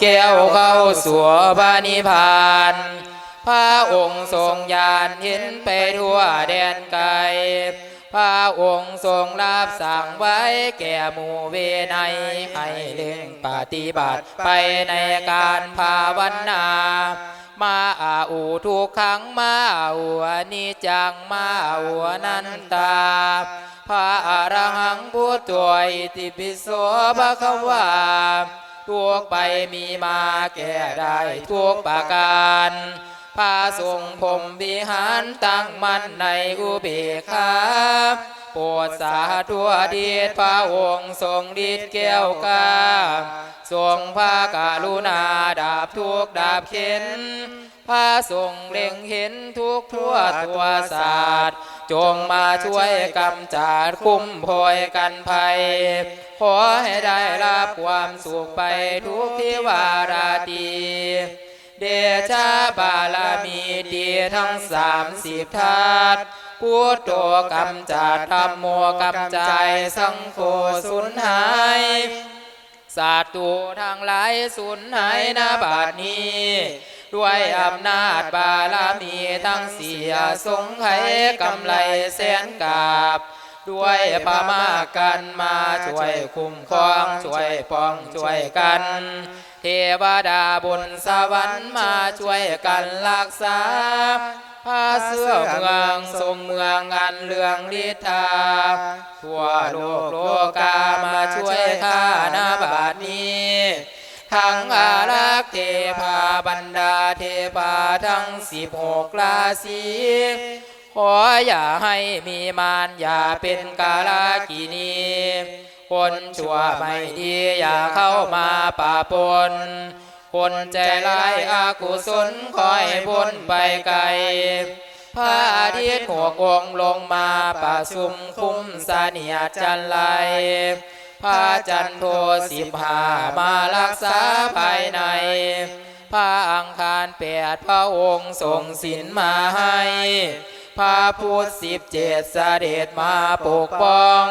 แก้วเข้าสู่พระนิพพานพระองค์ทรงญาณเห็นไปทั่วแดนไกลพระองค์ทรงรับสั่งไว้แก่หมู่เวไนยให้เล่งปฏิบัติไปในการภาวนามาอาอูทุกครั้งมาอาวนิจังมาอาวนันตาพระอรหังพุทธอิติปิโสภะคะวา ทุกไปมีมาแก่ได้ทุกประการพาทรงผมวิหารตั้งมั่นในอุเบกขาโปรดสาธุดีตพระองค์ทรงฤทธิ์แก้วกาทรงพระกรุณาดาบทุกดาบเข็นพระทรงเล็งเห็นทุกทั่วตัวศาสตร์ จงมาช่วยกำจัดคุ้มพลอยกันภัย ขอให้ได้รับความสุขไปทุกทิวาราตีเดชะบารมีดีทั้งสามสิบทัศพุทโธกำจัดธรรมโมกำจัยสังโฆสุนหายสัตว์ตูทั้งหลายสูญหายนาบาดนี้ ด้วยอำนาจบารมีทั้งเสียสงไขกำไรแสนกาบ ด้วยพามากันมาช่วยคุ้มครองช่วยป้องช่วยกัน เทวดาบนสวรรค์มาช่วยกันรักษาพาเสื้อเมืองทรงเมืองอันเรืองฤทธาทั่วโลกโลกามาช่วยข้านาบาทนี้ทั้งอารักษ์เทพาบรรดาเทพาทั้งสิบหกราศี ขออย่าให้มีมารอย่าเป็นกาลกินีคนชั่วไม่ดีอย่าเข้ามาป่าปน คนใจร้ายอากุศลคอยพ้นไปไกลพระอาทิตย์หัวกองลงมาประชุมคุ้มเสนียจันไลพระจันโทสิบห้ามารักษาภายใน พระอังคารแปดพระองค์ส่งสินมาให้ พระพุทธสิบเจ็ดเสด็จมาปกป้อง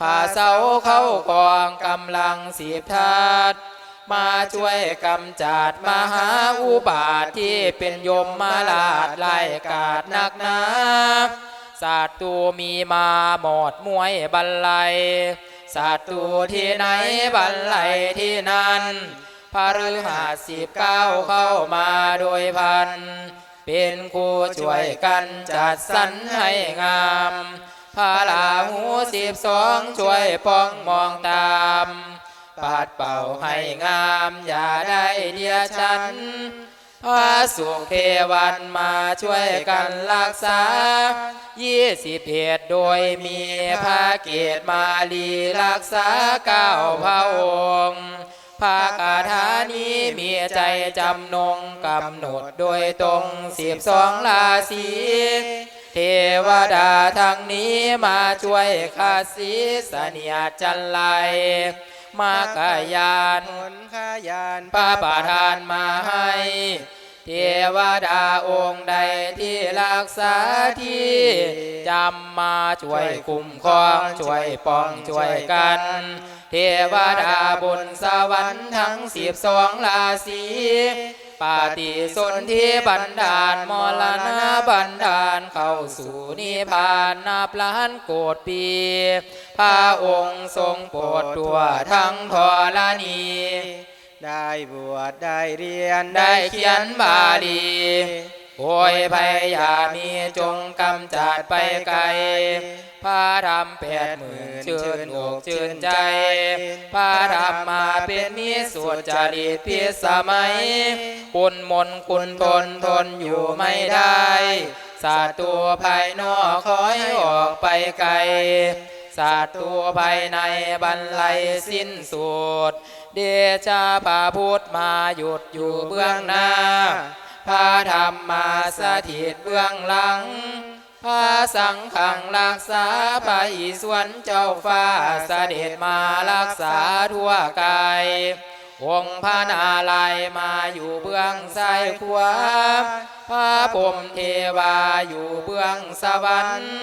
พาเสาเข้ากองกำลังสิบทัศมาช่วยกำจัดมหาอุบาทที่เป็นยมมาลาดไล่กาดนักนาสัตรูมีมาหมดมวยบันไลสัตว์ตูที่ไหนบันไลที่นั่นพระฤหัสสิบเก้าเข้ามาโดยพัน เป็นคู่ช่วยกันจัดสรรให้งามพระลาหูสิบสองช่วยป้องมองตามปัดเป่าให้งามอย่าได้เดียฉันพระสุขเทวันมาช่วยกันรักษา ยี่สิบเอ็ดโดยมีพระเกตมาลีรักษาเก้าพระองค์ พระคาถานี้มีใจจำนงกำหนดโดยตรงสิบสองราศีเทวดาทั้งนี้มาช่วยข้าศีเนียจันไลมากายานผลขยานพระประทานมาให้ เทวดาองค์ใดที่รักษาที่จำมาช่วยคุ้มครองช่วยป้องช่วยกัน เทวดาบนสวรรค์ทั้งสิบสองราศีปาฏิสนธิบันดาลมรณะบันดาลเข้าสู่นิพพานนับล้านโกดปีพระองค์ทรงโปรดตัวทั้งทรณีได้บวชได้เรียนได้เขียนบาลี โอยภัยอย่ามีจงกำจัดไปไกลพระธรรมแปดหมื่นชื่นอกชื่นใจ พระธรรมมาเป็นนิสุจริตพิสมัย คุณมนต์คุณทนทนอยู่ไม่ได้สาตัวภายนอกคอยออกไปไกลสาตัวภายในบรรลัยสิ้นสุด เดชาพระพุทธมาหยุดอยู่เบื้องหน้า พระธรรมมาสถิตเบื้องหลัง พระสังขังรักษาพระอิศวรเจ้าฟ้าเสด็จมารักษาทั่วกาย องค์พระนาลายมาอยู่เบื้องซ้ายขวาพระพรมเทวาอยู่เบื้องสวรรค์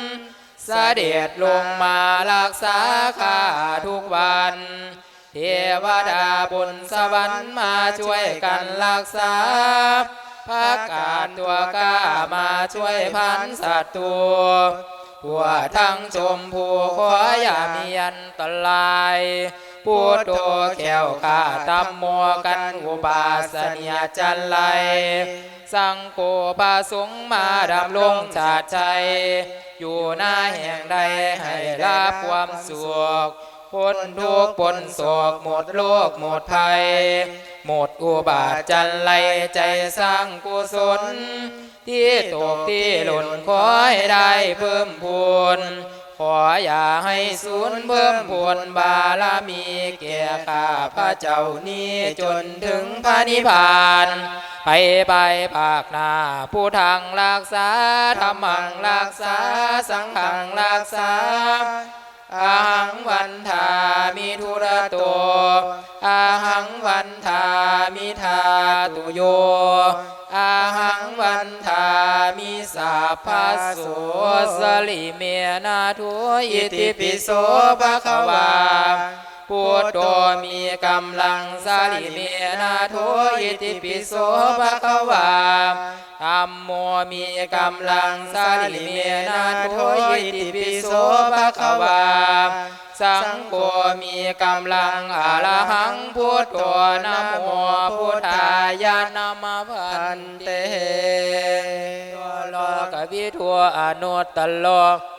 เสด็จลงมารักษาข้าทุกวัน เทวดาบุญสวรรค์มาช่วยกันรักษา พระกาศตัวก้ามาช่วยพันศัตรูทั่วทั้งชมพูขออย่ามีอันตรายพูดโตแก้วขาตำมัวกันอุบาสเนียจันไล สังโฆปาสงมาดำลงชาติใจ อยู่หน้าแห่งใดให้รับความสุขพ้นทุกข์พ้นโศกหมดโลกหมดภัย หมดอุบาทจันไลใจสร้างกุศล ที่ตกที่หล่นขอให้ได้เพิ่มพูนขออย่าให้สูญเพิ่มพูนบารมีแก่ข้าพระเจ้านี้จนถึงพระนิพพาน ไปไปภาคนาผู้ทางรักษาธรรมังรักษาสังฆังรักษา อาหังวันธามิทุระโตอาหังวันธามิธาตุโยอาหังวันธามิสาพัสโสสลิเมนาทุอิติปิโสภะคะวา พุทโธมีกำลังสาลิเมนาโทอิติปิโสภะคะวาธัมโมมีกำลังสาลิเมนาโทอิติปิโสภะคะวาสังโฆมีกำลังอะระหังพุทโธนะโมพุทธายะนะมะพันเตตัวโลกวิทัวอนุตตโลก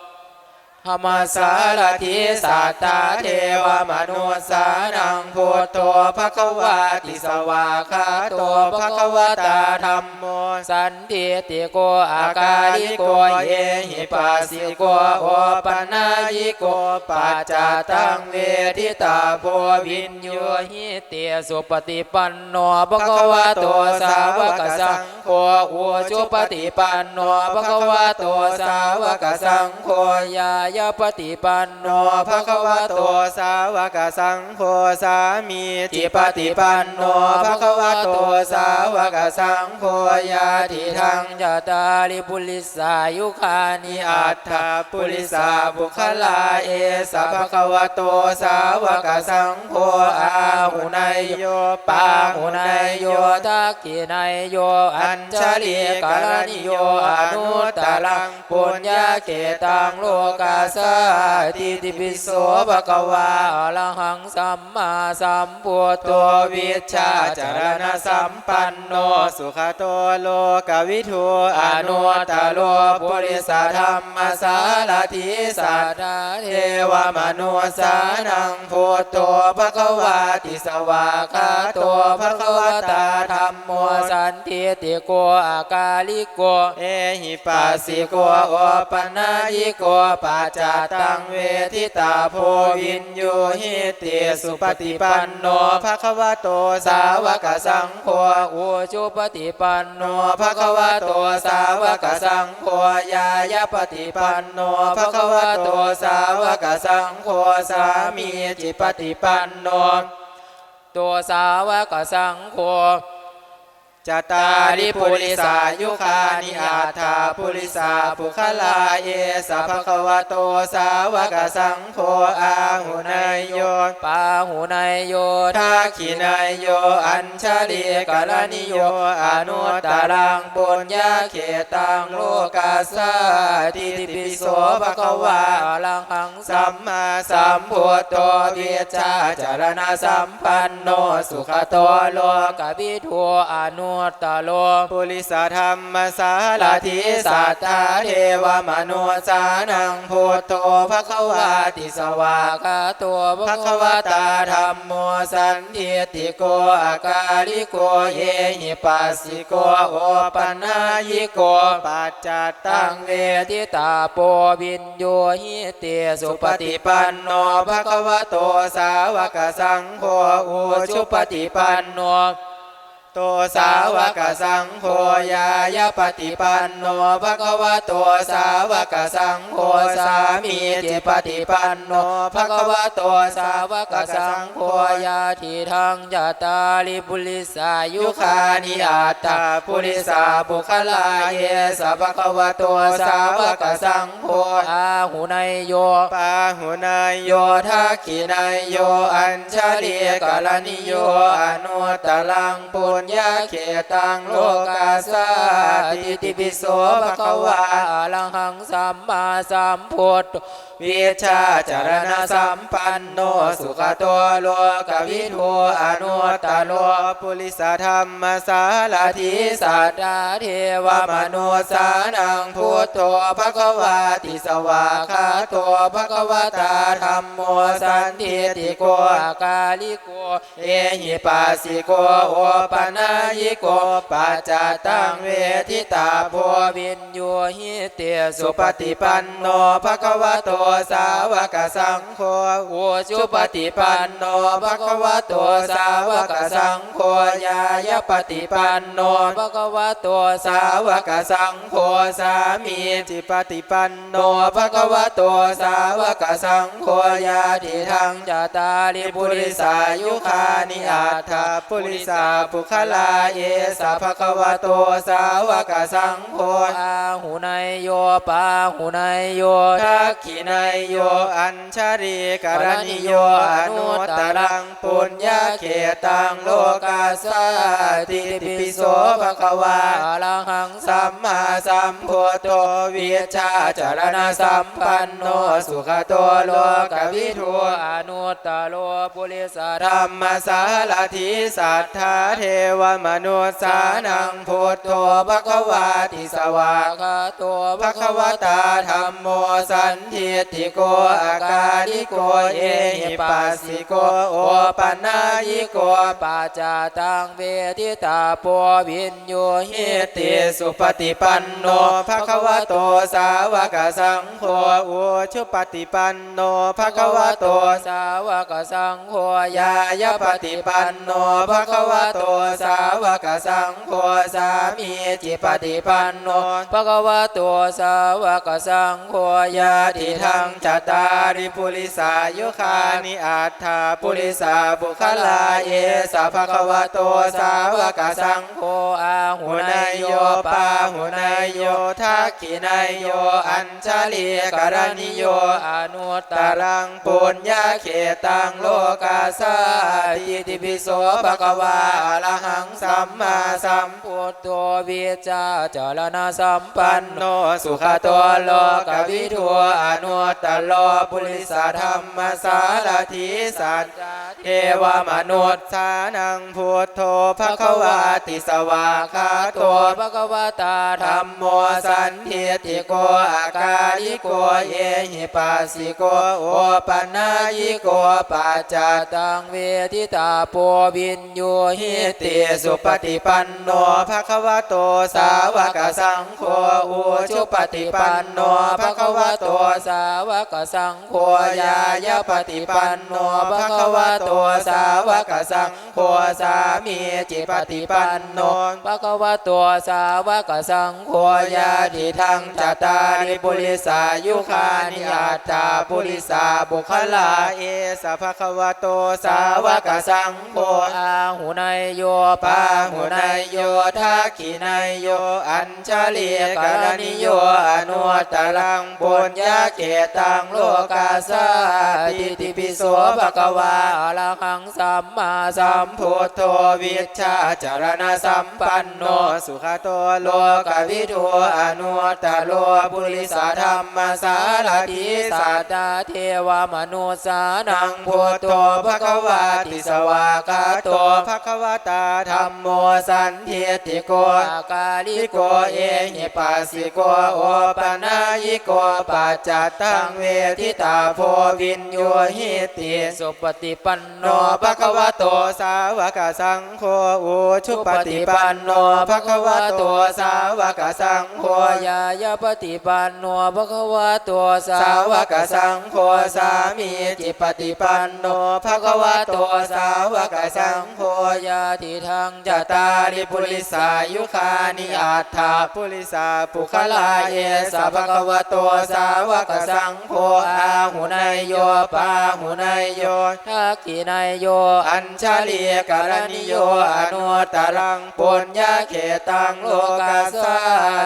ธรรมสารทิสัตตาเทวมนุสสานังพุทโธภควาติสวาคาโตภควตาธรรมโมสันติติโกอากาลิโกเยหิปัสสิโกโอปัญญิโกปัจจตังเวทิตาโพวินโยหิเตสุปฏิปันโนภควะโตสาวกสังโฆอุจุปฏิปันโนภควะโตสาวกสังโฆยายาปฏิปันโนภะคะวะโตสาวกสังโฆสามีจิปฏิปันโนภะคะวะโตสาวกสังโฆยาทิทังจตาริปุริสายุคานิอัตถปุริสาบุคลาเอสะภะคะวะโตสาวกสังโฆอาหุนายโยปาหุหุนายโยทักขินายโยอัญชลีกาลนิโยอนุตตรังปุญญาเกตังโลกาสาติติปิโสภะคะวาอรหังสัมมาสัมพุทโธตัววิชาจารณสัมปันโนสุขโตโลกวิทูออนุตโลปุริสธรรมมสาสารทิสัตตตาเทวมนุสานันังพุทโธภะคะวาติสวาวาคาคาโตโตภะคะวตาตาธรรมมโมสันติติโกอากาลิโกเอหิปัสสิโกโอปัญญิโกปัจตังเวทิตาโพวินโยหิเตสุปฏิปันโนภะคะวะโตสาวกสังโฆอุจุปฏิปันโนภะคะวะโตสาวกสังโฆยายาปฏิปันโนภะคะวะโตสาวกสังโฆสามีจิปฏิปันโนตัวสาวกสังโฆ จตาริปุริสายุคานิอาถาปุริสาปุคลาเอสะภะคะวะโตสาวกสังโฆอาหุนายโยปาหูนายโยทักขินายโยอัญชลีกาลนิโยอนุตตรังปุญญาเขตังโลกาสาติติปิโสภะคะวาอลังหังสัสัมมมาสัมพุทโตเวชชาจารณสัมปันโนสุขโตโลกวิทัวอนุตตโลปุริสธรรมสารทิสัตตาเทวมนุสานังพุทโธภะควาติสวาคาตัวภะคะวตาธรรมโมสันทิติโกอากาลิโกเยหิปัสสิโกโอปัญญิโกปัจจตัตั้งเวทิตาโปวินโยหิเตสุปฏิปันโนภะควะโตสาวกสังโฆอุชุปฏิปันโน โตสาวกสังโฆยายาปฏิปันโนภะคะวะโตสาวกสังโฆสามีจิปฏิปันโนภะคะวะโตสาวกสังโฆยาทิทังยาตาลิปุริสายุคานิอาตตาปุริสาบุคลาเยสะภะคะวะโตสาวกสังโฆอาหุนายโยปาหุนายโยทักขินายโยอัญชลีกาลนิโยอนุตตลังปุญญาเขตังโลกาสาติติปิโสภะคะวาอะรหังสัมมาสัมพุทธวิชาจารณสัมปันโนสุขตัวโลกวิทูอนุตตโลปุริสธรรมสารทิสัตตาเทวมนุสานังพุทโธภะคะวาติสวาคาโตภะคะวตาธรรมโมสันทิติโกกาลิโกเอหิปัสสิโกโอปันายิโกปัจจตังเวทิตาโพวินโยหิเตสุปฏิปันโนภะคะวะโตสาวกสังโฆโอสุปฏิปันโนภะคะวะโตสาวกสังโฆยายาปฏิปันโนภะคะวะโตสาวกสังโฆสามีจิปฏิปันโนภะคะวะโตสาวกสังโฆยาทิทังจตาริปุริสายุคานิอาอาถาปุริสาปุคลาลาเยสัพพะพะคะวะโตสาวกสังโฆอาหุนายโยปาหุนายโยทักขินายโยอัญชรีกรณิโยอนุตตรังปุญญาเขตังโลกาสาติปิโสภะคะวาอรหังสัมมาสัมพุทโธวิชาจารณสัมปันโนสุขโตโลกวิทูอนุตตโลปุริสธรรมสารทิสัทธาเทววมนุสานังพุทโธภควาติสวาคาโตภควตาธรรมโมสันทิติโกอากาลิโกเอหิปัสสิโกโอปัญนายิโกปัจจาตังเวทิตาปวินโยหิติสุปฏิปันโนภควโตสาวกสังโฆอุชุปฏิปันโนภควโตสาวกสังโฆยายาปฏิปันโนภะควโตสาวกสังโฆสามีจิปฏิปันโนภะคะวะโตสาวกสังโฆยาติทังจตาริปุริสายุคานิอาถาปุริสาบุคลาเยสัพพะคะวะโตสาวกสังโฆอาหุนายโยปาหุนานายยโยโยทักขินายโยอัญชลีกรณิโยอนุตตรังปุญญาเขตังโลกาสาติติปิโสภะคะวาอะรหังสัมมาสัมพุทโธวิจาจารณสัมปันโนสุขตัวโลกวิทูอนุตตโลปุริสธรรมสารทิสัตเทวมนุษย์สานังพุทโธภะคะวาติสวาคาโตภะคะวตาธรรมมโมสันทิติโกอากาลิโกเยหิปัสสิโกโอปัญนายิโกปัจจตังเวทิตาโปวินโยหิติสุปฏิปันโนภะคะวะโตสาวกสังโฆอุชุปฏิปันโนภะคะวะโตสาวกสังโฆยายาปฏิปันโนภะคะวะโตสาวกสังโฆสามีจิปฏิปันโนภะคะวะโตสาวกสังโฆโฆยาทิทังจตาริปุริสายุคานิอาตาปุริสาบุคลาเอสภะคะวะโตสาวกสังโฆอาหุนายโยปาหุนายโยทักขินายโยอัญชลีกรณิโยอนุตตรังปุญญาเกตังโลกาสาติติปิโสภะคะวาอะระหังสัมมาสัมพุทโธวิชชาจารณสัมปันโนสุขโตโลกวิทูอนุตตโลปุริสธรรมสารทิสัสัตตตาเทวมนุษย์สานังพุพุทโธภภะะควาติสวากาโตภะควตาธรรมโมสันเทติโกกาลิโกโกเอหิปัสสิโกโกโอปนานายิโกปัจจัตตังเวทิตาโพพวินโยหิติติสุปฏิปันโนภะควโตสาวกสังโฆอุชุปฏิปันโนภะควโตสาวกสังโฆยายปฏิปันโนภะคะวะโตสาสาววกกสัสังโฆสามีจิปฏิปันโนภะคะวะโตสาวกสังโฆยาทิทาทังจตาริปุริสายุคานิอัตถาปุริสาปุคลาลาเยสัสัพพพะพะวะโตโตสาววกกสัสังโฆอาหุนายโยปาหุนายโยทักขินายโยอัญชลีกรณิโยอนุตตรังปุญญาเขตังโลกาสา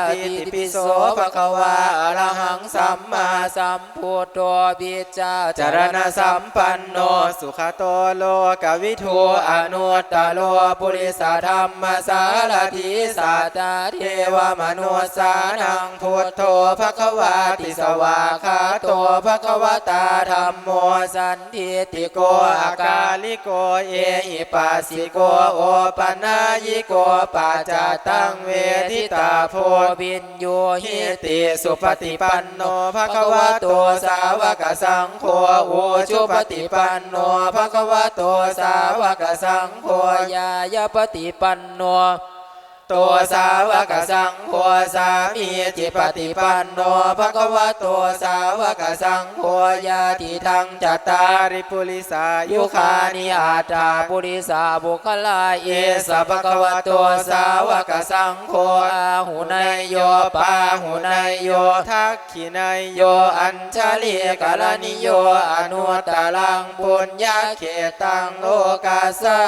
ติติปิโสภะคะวาอะระหังสัมมาสัมพุทโธพิจาจารณะสัมปันโนสุขโตโลกวิทูอนุตตโลปุริสธรรมสารถิสัตเทวมนุสานังพุทโธภควาติสวาคาโตภควตาธรรมโมสันทิติโกอากาลิโกเอหิปัสสิโกโอปัญญิโกปัจจตังเวทิตาโพวินโยหิหิติสุปฏิปันโนภะคะวะโตสาวกสังโฆอุชุปฏิปันโนภะคะวะโตสาวกสังโฆยายาปฏิปันโน โตสาวกสังโฆสามีจิปฏิปันโนภะคะวะโตสาวกสังโฆญาติทังจัตตาริปุริสายุคานิอาตาตาปุริสาบุคลาเยเยสัพพะคะวะโตสาวกสังโฆอาหุนายโยปาหุนายโยทักขินายโยอัญชลีกรณิโยอนุตตรังปุญญาเขตังโลกาสา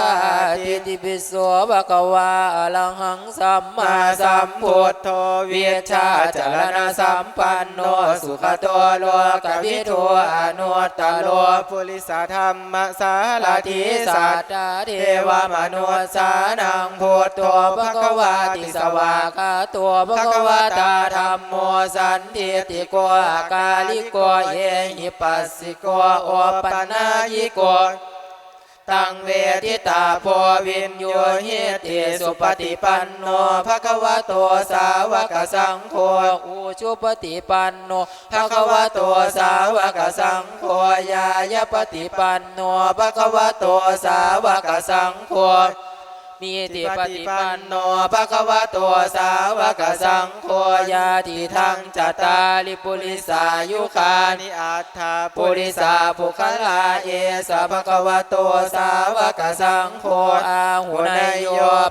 ติติติปิโสภะคะวาอะระหังสัมมาสัมพุทโธเวียชาจรณสัมปันโนสุขโตโลกวิทูอนุตตโลปุริสธรรมสาลาทิสัตตาเทวมนุษสานังพุทโธภภะคะคะวาติสวาวาคาตัวภะภะควาตาธรรมโมสันนติติโกกาอากาลิโกเยหิปัสสิโกโอปันนิกโก ตังเวทิตาโพวินโยเหติสุปฏิปันโนภะคะวะโตสาวกสังโฆอุชุปฏิปันโนภะคะวะโตสาวกสังโฆยายปฏิปันโนภะคะวะโตสาวกสังโฆ มีติติปฏิปันโนภะคะวะโตสาวกสังโฆยาติทังจตาลิปุริสายุคานิอัตถาปุริสาปุคลาเอสัพพะคะวะโตสาวกสังโฆอาหุนายโย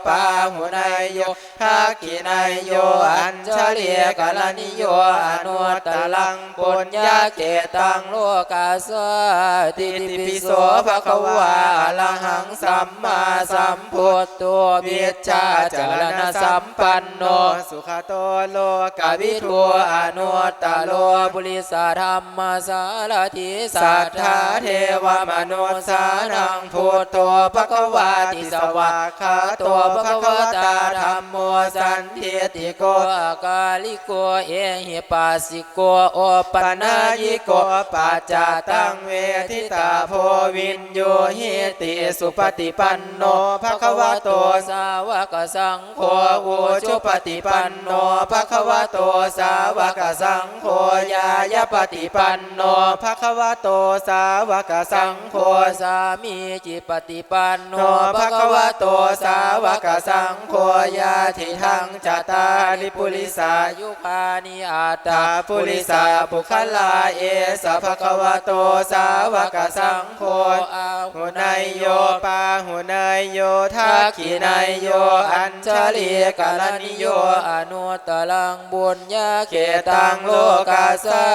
ปาหุนายโยทักขินายโยอัญชลีกกรรณิโยอนุตตตตลังปุญญาเกตังโลกาสาติติปิโสภะคะวาวาอะอรหังสัมมาสัมพุทธตัวิชาจารณสัมปันโน สุขโตโลกวิทัวอนุตตโลบุริสธรรมสารทิสัทธาเทวมนุสารังพุทโระกวาติสวะคาตัวพระกวตาธรรมโมสันเทติโกกาลิโกเอหิปัสสิโกโอปนายิโกปัจจตังเวทิตาโพวินโยหิติสุปฏิปันโนภควาโตสาวกสังโฆโฆอุชุปฏิปันโนภะคะวะโตสาววกกสัสังโฆยายาปฏิปันโนภะคะวะโตสาวกสังโฆสามีจิปฏิปันโนภะคะวะโตสาวกสังโฆยาทิทังจตาริปุริสายุคานิอาตาตาปุริสาปุคลาเอสภะคะวะโตสาวกสังโฆอาหุนายโยปาหุนายโยทักขินายโยอัญชลีกรณิโยอนุตตลังบุญญาเขเกตังโลกาสา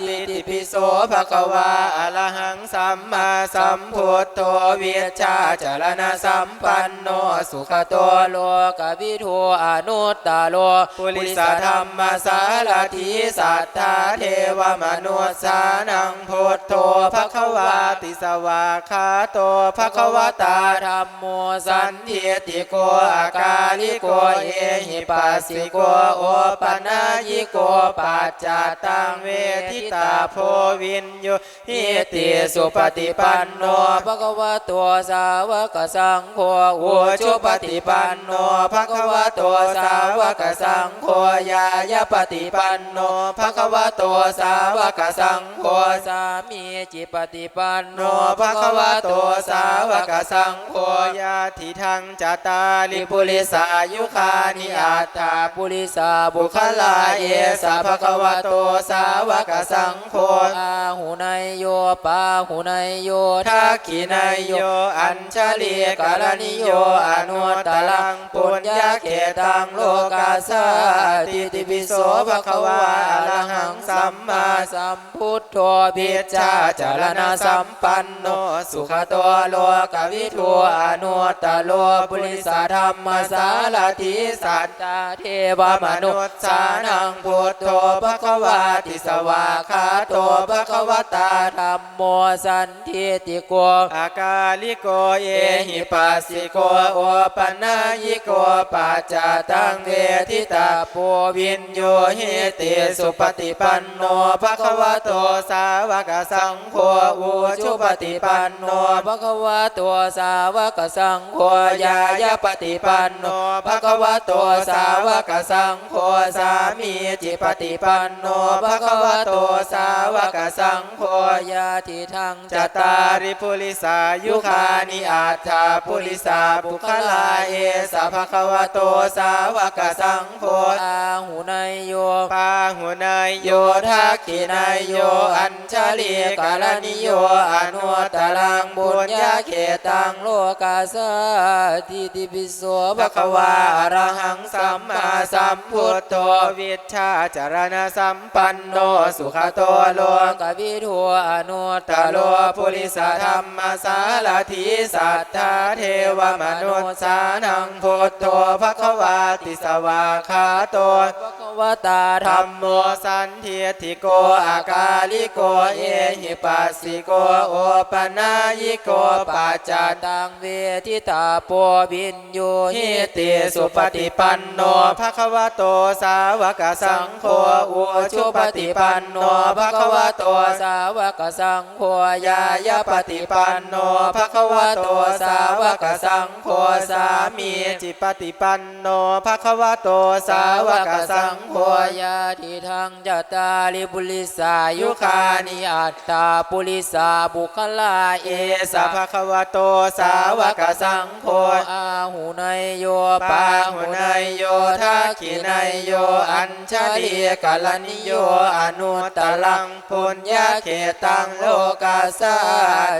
ติติติติปิโสภะคะวาอะระหังสัมมาสัมพุทโธวิชาจารณสัมปันโนสุขโตตัวโลกวิทูอนุตตโลปุริสธรรมสารทิสัทธาเทวมนุษสานังพุทโธภะคะวาติสวาคาโตภะคะวตาธรรมโมสันติติโกอากาลิโกเอหิปัสสิโกโอปัญญิโกปัจจตังเวทิตาโพวินโยหิติสุปฏิปันโนภะคะวะตัวสาวกสังโฆโอชุปฏิปันโนภะคะวะโตสาวกสังโฆยายาปฏิปันโนภะคะวะโตสาวกสังโฆสามีจิปฏิปันโนภะคะวะโตสาวกสังโฆยาทิทังจตาริปุริสายุคานิอัตตาปุริสาบุคลาเยสะภคะวะโตสาวกสังโฆอาหุนายโยปาหุนายโยทักขินายโยอัญชลีกาลนิโยอนุตตลังปุญญาเขตังโลกาสาติติปิโสภคะวะอะระหังสัมมาสัมพุทโธพิจาจาจาจารณสัมปันโนสุขตัวโลกวิทูทูอนุตตโลปุริสธรรมสารทิสัตตาเทวมนุษย์สานังพุทโธโธภภะะควาติสวาวาคาโตภะภะควตาตาธรรมโมสันทิติโกอากาลิโกเอหิปัสสิโกโอปันนายิโกปัจจตังเวทิตาโปวินโยหิติสุปฏิปันโนภะควโตสาวกสังโฆอุชุปฏิปันโนภะควโตสาวกสังโฆยายาปฏิปันโนภะคะวะโตสาวกสังโฆสามีจิปฏิปันโนภะคะวะโตสาวกสังโฆยาทิทังจจตาตาริปุริสายุคานิอาถาปุริสาบุคลาเอสะภะคะวะโตสาวกสังโฆอาหุนายโยปาหุนายโยทักขินายโยอัญชลีกาลนิโยอนุตตลังบุญญาเขตังโลกาสาทิติปิโสภะคะวาอระหังสัมมาสัมพุทโธวิชชาจารณสัมปันโนสุขโตโลกวิทูอนุตตโลโลปุริสธรรมสารถีสัทธาเทวมนุษสานังพุทโธภะคะวาติสวาคาโตภะคะวตาธรรมโมสันเทติโกอากาลิโกเอหิปัสสิโกโอปนายิโกปัจจตังเวทิตาโปวินโยหิหิติสุปฏิปันโนภะคะวะโตสาวกสังโฆอุชุปฏิปันโนภะคะวะโตสาวกสังโฆยายาปฏิปันโนภะคะวะโตสาวกสังโฆสามีจิปฏิปันโนภะคะวะโตสาวกสังโฆยาทิทังจตาริปุริสายุคานิอัตตาปุริสาบุคลาเอเสะสะภะคะวะโตสาวกสังโฆอาหุนายโยปาหุนายโยทักขินายโย อัญชลีกาลนิโย อนุตตลังปุญญาเขตังโลกาสา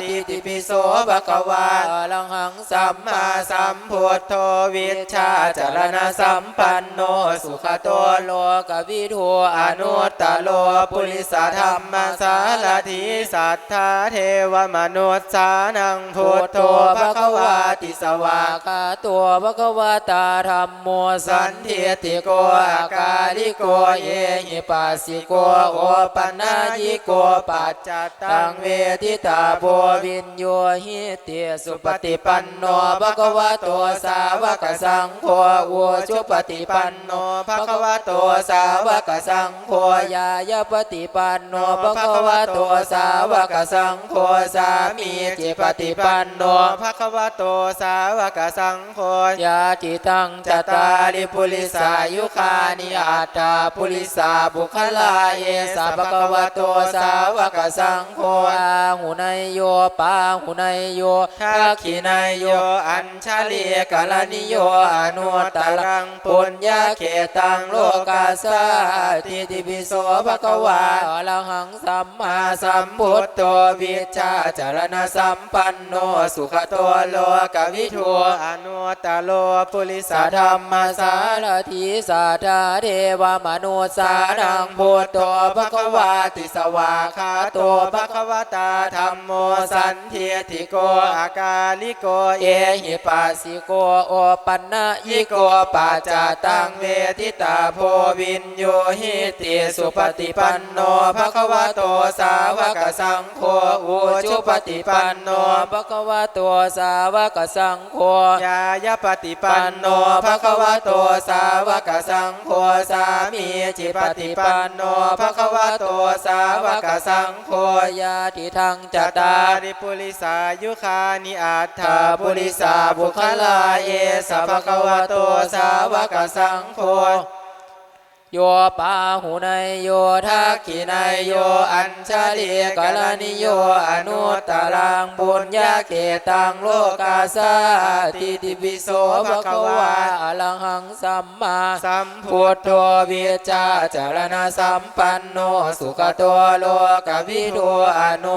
ติติปิโสภะควาลังหังสัมมาสัมพุทโธวิชาจารณสัมปันโนสุขโตโลกวิทูอนุตตโลปุริสธรรมสารถีสัทธาเทวมนุษย์สานังพุทโธภะควาติสวาคาตัวภะคะวตาธรรมโมสันเทติโกอากาลิโกเยหิปัสสิโกโอปันนายิโกปัจจตังเวทิตาโพวินโยหิเตสุปฏิปันโนโนภะภะคะคะวะวะโตโตสาวกสังโฆโฆอุอุชุปฏิปันโนโนภะภะคะคะวะวะโตโตสาวกสังโฆยายปฏิปันโนภะภะคะคะวะวะโตโตสาวกสังโฆสามีจิปฏิปันโนโนภะคะวะโตสาวกสังโฆยาติตังจจตาตาริริปุปุริริสาสายุยุคาคานินิอัอัตตตาตาปุปุริริสาสาบุบุคคลาลาเยเยสาสาภะภะคะคะวะวะโตโตสาสาววกกสัสังงโฆโฆอาหุนายโยปาหุนายโยทักขินายโยอัญชลีกาลนิโยอนุตตรังปุญญาเขตังโลกาสาติติปิโสภะคะวาอรหังสัมมามาสัสัมมพุพุททโธโธวิชชาจารณสัมปันโนสุขโตโลกวิทูอนุตตโลปุริสธรรมสารทีสาธาเทวมนุสานังพุทโธภควาติสวาคาโตภควตาธรรมโมสันเทติโกอากาลิโกเอหิปัสสิโกโอปันนะยิโกปัจจตังเวทิตาโพวินโยหิติสุปฏิปันโนภควโตสาวกสังโฆอุอุปฏิปันโนภควโตสาวกสังโฆยายาปฏิปันโนภะคะวะโตสาวกสังโฆสามีจิปฏิปันโนภะคะวะโตสาวกสังโฆยาติทังจตาตาริปุริสายุคานิอัตถาปุริสาบุคลาเยสะภะคะวะโตสาวกสังโฆ โยปาหุนโยทักขินโยอัญชลีกาลนิโยอนุตตรังบุญญาเกตังโลกาสาติติปิโสภะคะวาอลังหังสัมมาสัมพุททโธวิจาจารณสัมปันโนสุขตัวโลกวิโดอนุ